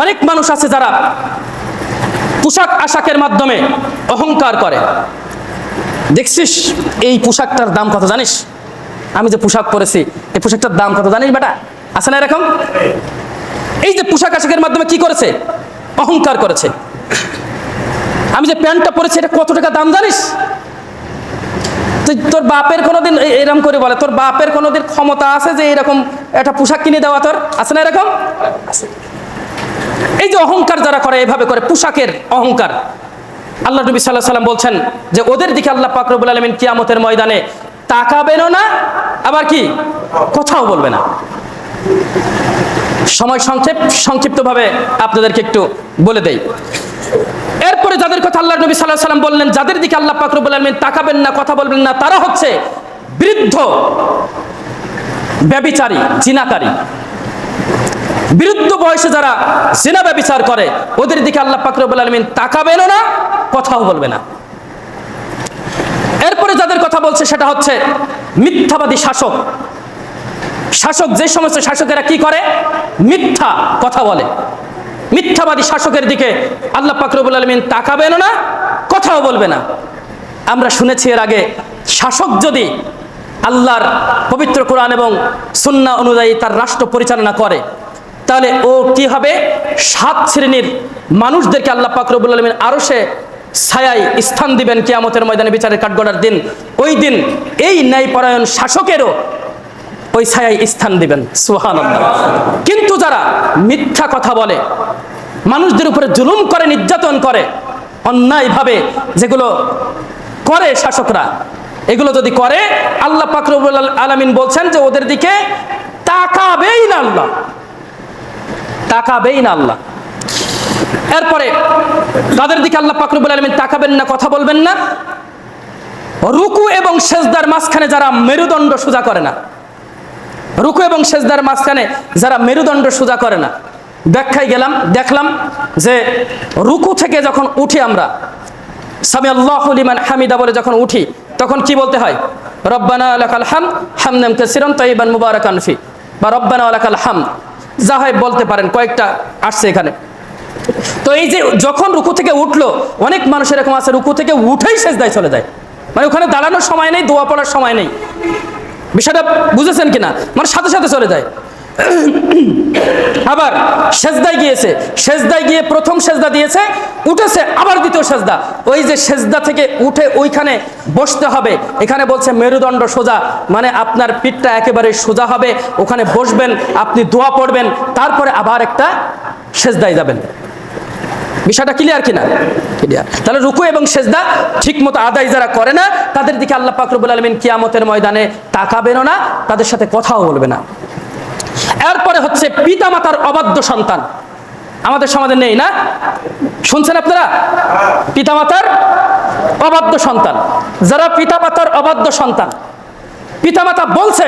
অনেক মানুষ আছে যারা পোশাক আশাকের মাধ্যমে অহংকার করে। দেখছিস এই পোশাকটার দাম কত জানিস? আমি যে পোশাক পরেছি, এই পোশাকটার দাম কত জানিস বেটা? আছে না এরকম? এই যে পোশাক আশাকের মাধ্যমে কি করেছে? অহংকার করেছে। আমি যে প্যান্টটা পরেছি, এটা কত টাকা দাম জানিস? তুই তোর বাপের কোনোদিন এরকম করে বলে, তোর বাপের কোনোদিন ক্ষমতা আছে যে এরকম একটা পোশাক কিনে দেওয়া তোর? আছে না এরকম? আছে। এই যে অহংকার যারা করে, এভাবে করে, পোশাকের অহংকার। আল্লাহ নবী সাল্লাহ সাল্লাম বলছেন যে, ওদের দিকে আল্লাহ পাকরবুল আলমিন কিয়ামতের ময়দানে তাকাবেনও না, আবার কি? কথাও বলবে না। সময় সংক্ষেপ, সংক্ষিপ্তভাবে আপনাদেরকে একটু বলে দেই। এরপরে যাদের কথা আল্লাহ নবী সাল্লাহ সাল্লাম বললেন, যাদের দিকে আল্লাহ পাকরবুল আলমিন তাকাবেন না, কথা বলবেন না, তারা হচ্ছে বৃদ্ধ, ব্যবিচারী, জিনাকারী। বিরুদ্ধ বয়সে যারা জিনা ব্যবিচার করে, ওদের দিকে আল্লাহ পাকরবুল আলমিন তাকাবেনও না, কথাও বলবে না। এরপরে যাদের কথা বলছে সেটা হচ্ছে মিথ্যাবাদী শাসক। শাসক যে সমস্ত শাসকেরা কি করে? মিথ্যা কথা বলে। মিথ্যাবাদী শাসকের দিকে আল্লাহ পাকরবুল আলমিন তাকাবেন না, কথাও বলবে না। আমরা শুনেছি এর আগে, শাসক যদি আল্লাহর পবিত্র কোরআন এবং সুন্না অনুযায়ী তার রাষ্ট্র পরিচালনা করে তাহলে ও কি হবে? সাত শ্রেণির মানুষদেরকে আল্লাহ পাকরবুল আলমিন আরও সে ছায়ায় স্থান দিবেন কিয়ামতের ময়দানে বিচারের কাঠগড়ার দিন। ওই দিন এই ন্যায়পরায়ণ শাসকেরও ওই ছায়ায় স্থান দিবেন। সুহান কিন্তু যারা মিথ্যা কথা বলে, মানুষদের উপরে জুলুম করে, নির্যাতন করে, অন্যায়ভাবে যেগুলো করে শাসকরা, এগুলো যদি করে, আল্লাহ পাকরবুল আলমিন বলছেন যে ওদের দিকে তাকাবেই না আল্লাহ। তাকাবেই না আল্লাহ। এরপরে তাদের দিকে আল্লাহ পাকরবুল আলমিন তাকাবেন না, কথা বলবেন না। রুকু এবং সেজদার মাঝখানে যারা মেরুদণ্ড সোজা করে না, রুকু এবং সেজদার মাঝখানে যারা মেরুদণ্ড সোজা করে না, ব্যাখ্যায় গেলাম, দেখলাম যে রুকু থেকে যখন উঠি আমরা, সামি আল্লাহ লিমান হামিদা বলে যখন উঠি, তখন কি বলতে হয়? রব্বানা আলাকাল হাম হামনাম কাসিরান তাইবান মুবারাকান ফি, বা রব্বানা আলাকাল হাম। যা হয় বলতে পারেন, কয়েকটা আসছে এখানে। তো এই যে যখন রুকু থেকে উঠল, অনেক মানুষ এরকম আছে, রুকু থেকে উঠেই সেজদায় চলে যায়। মানে ওখানে দাঁড়ানোর সময় নেই, দোয়া পড়ার সময় নেই। বিষয়টা বুঝেছেন কিনা? মানে সাথে সাথে চলে যায়। আবার সেজদায় গিয়েছে, সেজদায় গিয়ে প্রথম সেজদা দিয়েছে, উঠেছে আবার দ্বিতীয় সেজদা। ওই যে সেজদা থেকে উঠে ওইখানে বসতে হবে। এখানে বলছে, মেরুদণ্ড সোজা মানে আপনার পিঠটা একেবারে সোজা হবে, ওখানে বসবেন, আপনি দোয়া পড়বেন, তারপরে আবার একটা সেজদায় যাবেন। বিষয়টা ক্লিয়ার কিনা? ক্লিয়ার তাহলে রুকু এবং সেজদা ঠিক মতো আদায় যারা করে না, তাদের দিকে আল্লাহ পাকরবুল আলমিন কিয়ামতের ময়দানে তাকাবেনও না, তাদের সাথে কথাও বলবে না। এরপরে হচ্ছে পিতামাতার অবাধ্য সন্তান। আমাদের সমাজে নেই না? শুনছেন আপনারা? পিতামাতার অবাধ্য সন্তান। যারা পিতামাতার অবাধ্য সন্তান, পিতামাতা বলছে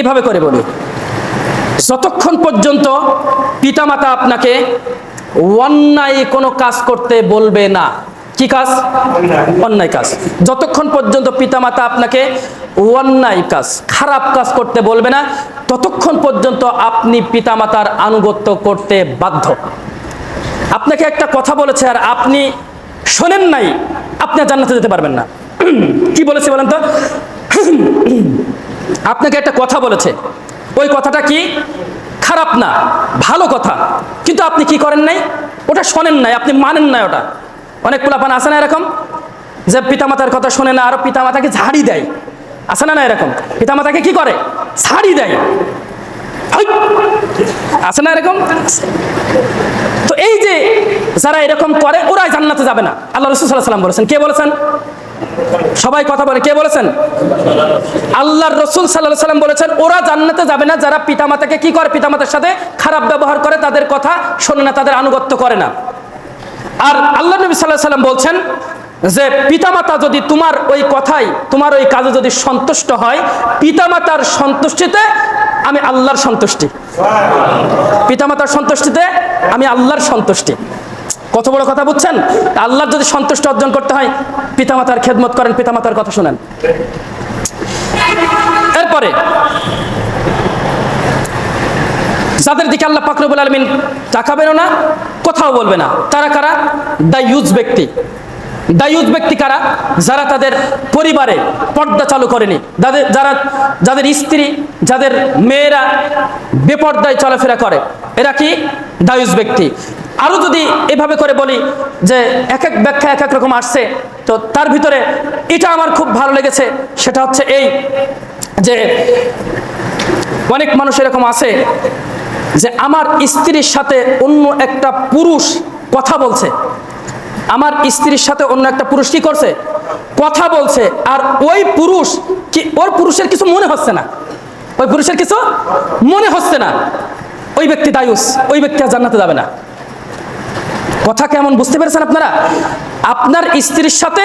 এভাবে করে বলি যতক্ষণ পর্যন্ত পিতামাতা আপনাকে অন্যায় কোনো কাজ করতে বলবে না কি কাজ? অন্যায় কাজ। যতক্ষণ পর্যন্ত পিতামাতা আপনাকে অন্যায় কাজ, খারাপ কাজ করতে বলবে না, ততক্ষণ পর্যন্ত আপনি পিতামাতার আনুগত্য করতে বাধ্য। আপনাকে একটা কথা বলেছে, আর আপনি শোনেন নাই, আপনি জান্নাতে যেতে পারবেন না। কি বলেছে বলেন তো? আপনাকে একটা কথা বলেছে। ওই কথাটা কি? খারাপ না, ভালো কথা। কিন্তু আপনি কি করেন নাই? ওটা শোনেন নাই, আপনি মানেন নাই ওটা। অনেক পোলাপান আছে না এরকম? যে পিতামাতার কথা শোনে না, আরও পিতামাতাকে ঝাড়ি দেয়। আছে না না এরকম? পিতামাতাকে কি করে? ঝাড়ি দেয়! আছে না এরকম? তো এই যে যারা এরকম করে, ওরাই জান্নাতে যাবে না। আল্লাহ রসুল সাল্লাহ সাল্লাম বলেছেন, কে বলেছেন? সবাই কথা বলে, কে বলেছেন? আল্লাহর রসুল সাল্লাহ সাল্লাম বলেছেন, ওরা জান্নাতে যাবে না, যারা পিতামাতাকে কি করে? পিতামাতার সাথে খারাপ ব্যবহার করে, তাদের কথা শোনে না, তাদের আনুগত্য করে না। আর আল্লাহ নবী সাল্লাহ সাল্লাম বলছেন যে, পিতামাতা যদি তোমার ওই কথাই তোমার ওই কাজে যদি সন্তুষ্ট হয়, পিতামাতার সন্তুষ্টিতে আমি আল্লাহর সন্তুষ্টি। পিতামাতার সন্তুষ্টিতে আমি আল্লাহর সন্তুষ্টি। কত বড় কথা বুঝছেন? আল্লাহর যদি সন্তুষ্ট অর্জন করতে হয়, পিতামাতার খেদমত করেন, পিতামাতার কথা শোনেন। এরপরে যাদের দিকে আল্লাহ পাকরবুল আলমিন তাকাবেনও না, কোথাও বলবে না। তারা কারা? দ্য ইউজ ব্যক্তি। দ্য ইউজ ব্যক্তি কারা? যারা তাদের পরিবারে পর্দা চালু করেনি। যাদের, যারা, যাদের স্ত্রী, যাদের মেয়েরা বেপর্দায় চলাফেরা করে, এরা কি? দায়ুজ ব্যক্তি। আরও যদি এভাবে করে বলি যে এক এক ব্যাখ্যা এক এক রকম আসছে, তো তার ভিতরে এটা আমার খুব ভালো লেগেছে, সেটা হচ্ছে এই যে অনেক মানুষ এরকম আছে যে আমার স্ত্রীর সাথে অন্য একটা পুরুষ কথা বলছে। আমার স্ত্রীর সাথে অন্য একটা পুরুষ কি করছে? কথা বলছে। আর ওই পুরুষ কি, ওর পুরুষের কিছু মনে হচ্ছে না। ওই পুরুষের কিছু মনে হচ্ছে না। ওই ব্যক্তি দায়ুস, ওই ব্যক্তি আর জান্নাতে যাবে না। কথা কেমন বুঝতে পেরেছেন আপনারা? আপনার স্ত্রীর সাথে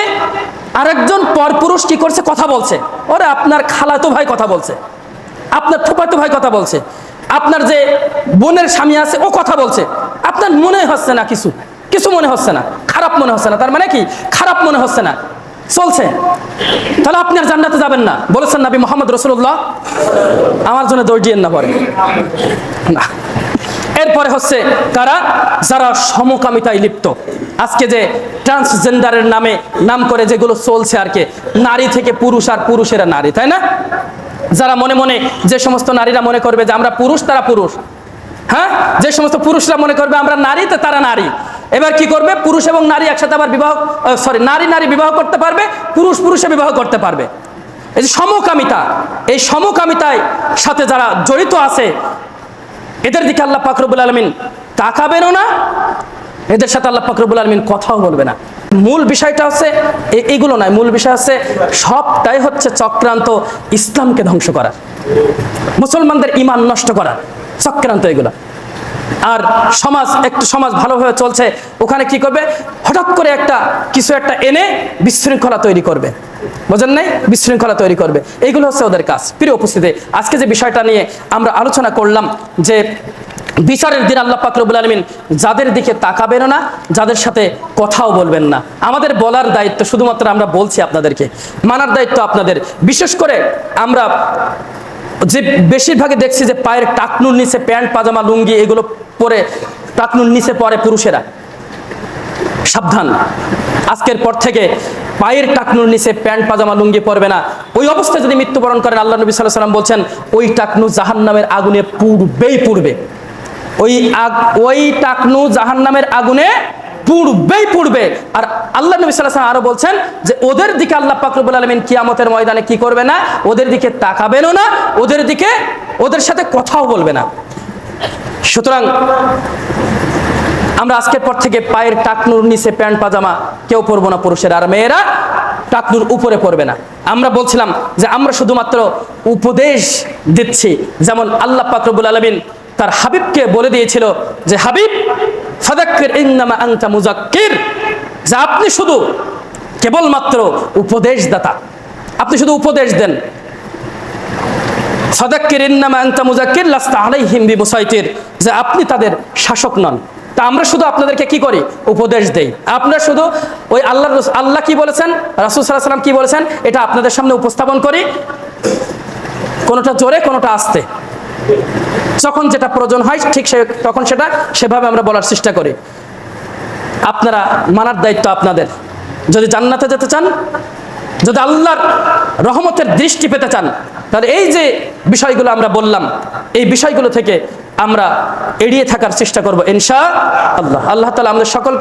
আরেকজন পরপুরুষ কি করছে? কথা বলছে। ওরে, আপনার খালাতো ভাই কথা বলছে। আপনার থোপাতো ভাই কথা বলছে। আপনার যে বোনের স্বামী আছে, ও কথা বলছে। আপনার মনে হচ্ছে না কিছু। কিছু মনে হচ্ছে না। খারাপ মনে হচ্ছে না। তার মানে কি? খারাপ মনে হচ্ছে না। চলছে। তাহলে আপনি আর জান্নাতে যাবেন না। বলেছেন নবী মোহাম্মদ রসুল্লাহ আমার জন্য দৌড় দিয়েন না পরে না। এরপরে হচ্ছে তারা, যারা সমকামিতায় লিপ্ত। আজকে যে ট্রান্সজেন্ডারের নামে নাম করে যেগুলো চলছে আর কি, নারী থেকে পুরুষ আর পুরুষেরা নারী, তাই না? যারা মনে মনে যে সমস্ত নারীরা মনে করবে যে আমরা পুরুষ, তারা পুরুষ। হ্যাঁ? যে সমস্ত পুরুষরা মনে করবে আমরা নারী, তো তারা নারী। এবার কি করবে? পুরুষ এবং নারী একসাথে আবার বিবাহ সরি নারী নারী বিবাহ করতে পারবে, পুরুষ, পুরুষে বিবাহ করতে পারবে। এই যে সমকামিতা, এই সমকামিতায় সাথে যারা জড়িত আছে, এদের দিকে আল্লাহ পাকরবুল আলমিন তাকাবেনও না এদের সাথে আল্লাহ পাকরবুল আলমিন কথাও বলবে না। মূল বিষয়টা হচ্ছে, এ- এগুলো নয়। মূল বিষয় হচ্ছে, সবটাই হচ্ছে চক্রান্ত ইসলামকে ধ্বংস করা। মুসলমানদের ইমান নষ্ট করা। চক্রান্ত এগুলো। আর সমাজ, একটু সমাজ ভালোভাবে চলছে, ওখানে কি করবে? হঠাৎ করে একটা, কিছু একটা এনে বিশৃঙ্খলা তৈরি করবে। বোঝেন নাই? বিশৃঙ্খলা তৈরি করবে। এইগুলো হচ্ছে ওদের কাজ। প্রিয় উপস্থিতি, আজকে যে বিষয়টা নিয়ে আমরা আলোচনা করলাম যে বিচারের দিন আল্লাহ পাকরবুল আলমিন যাদের দিকে তাকাবেন না, যাদের সাথে কথাও বলবেন না। আমাদের বলার দায়িত্ব শুধুমাত্র আমরা বলছি আপনাদেরকে। মানার দায়িত্ব আপনাদের। বিশেষ করে আমরা যে বেশিরভাগই দেখছি যে পায়ের টাকনুর নিচে প্যান্ট, পাজামা, লুঙ্গি এগুলো পরে, টাকনুর নিচে পরে পুরুষেরা। সাবধান। আজকের পর থেকে পায়ের টাকনুর নিচে প্যান্ট, পাজামা, লুঙ্গি পরবে না। ওই অবস্থায় যদি মৃত্যুবরণ করেন, আল্লাহ নবী সাল্লাহ সাল্লাম বলছেন, ওই টাকনু জাহান্নামের আগুনে পুড়বেই পুড়বে। ওই আগ ওই টাকনু জাহান্নামের আগুনে পুড়বেই পুড়বে। আর আল্লাহ নবী সাল্লাহ আরও বলছেন যে, ওদের দিকে আল্লাহ পাকরবুল আলমিন কিয়ামতের ময়দানে কি করবে না? ওদের দিকে তাকাবেনও না, ওদের দিকে ওদের সাথে কথাও বলবে না। সুতরাং আমরা আজকের পর থেকে পায়ের টাকনুর নিচে প্যান্ট, পাজামা কেউ পরবো না পুরুষের, আর মেয়েরা টাকনুর উপরে পড়বে না। আমরা বলছিলাম যে, আমরা শুধুমাত্র উপদেশ দিচ্ছি। যেমন আল্লাহ পাকরবুল আলমিন তার হাবিবকে বলে দিয়েছিল যে, হাবিব, ফাদাক্কির ইন্নামা আনতা মুজাক্কির যে, আপনি শুধু কেবলমাত্র উপদেশদাতা। আপনি শুধু উপদেশ দেন। ফাদাক্কির ইন্নামা আনতা মুজাক্কির লাস্তা আলাইহিম বিমুসাইতির। যে, আপনি তাদের শাসক নন। তা আমরা শুধু আপনাদেরকে কি করি? উপদেশ দেই। আপনারা শুধু ওই আল্লাহ আল্লাহ কি বলেছেন? রাসুল সাল্লাহ সাল্লাম কি বলেছেন? এটা আপনাদের সামনে উপস্থাপন করি। কোনোটা জোরে, কোনোটা আস্তে। যখন যেটা প্রয়োজন হয়, ঠিক সে তখন সেটা সেভাবে আমরা বলার চেষ্টা করি। আপনারা মানার দায়িত্ব আপনাদের। যদি জান্নাতে যেতে চান, যদি আল্লাহর রহমতের দৃষ্টি পেতে চান, তাহলে এই যে বিষয়গুলো আমরা বললাম, এই বিষয়গুলো থেকে আমরা এড়িয়ে থাকার চেষ্টা করব, ইনশা আল্লাহ। আল্লাহ তালা আমাদের সকলকে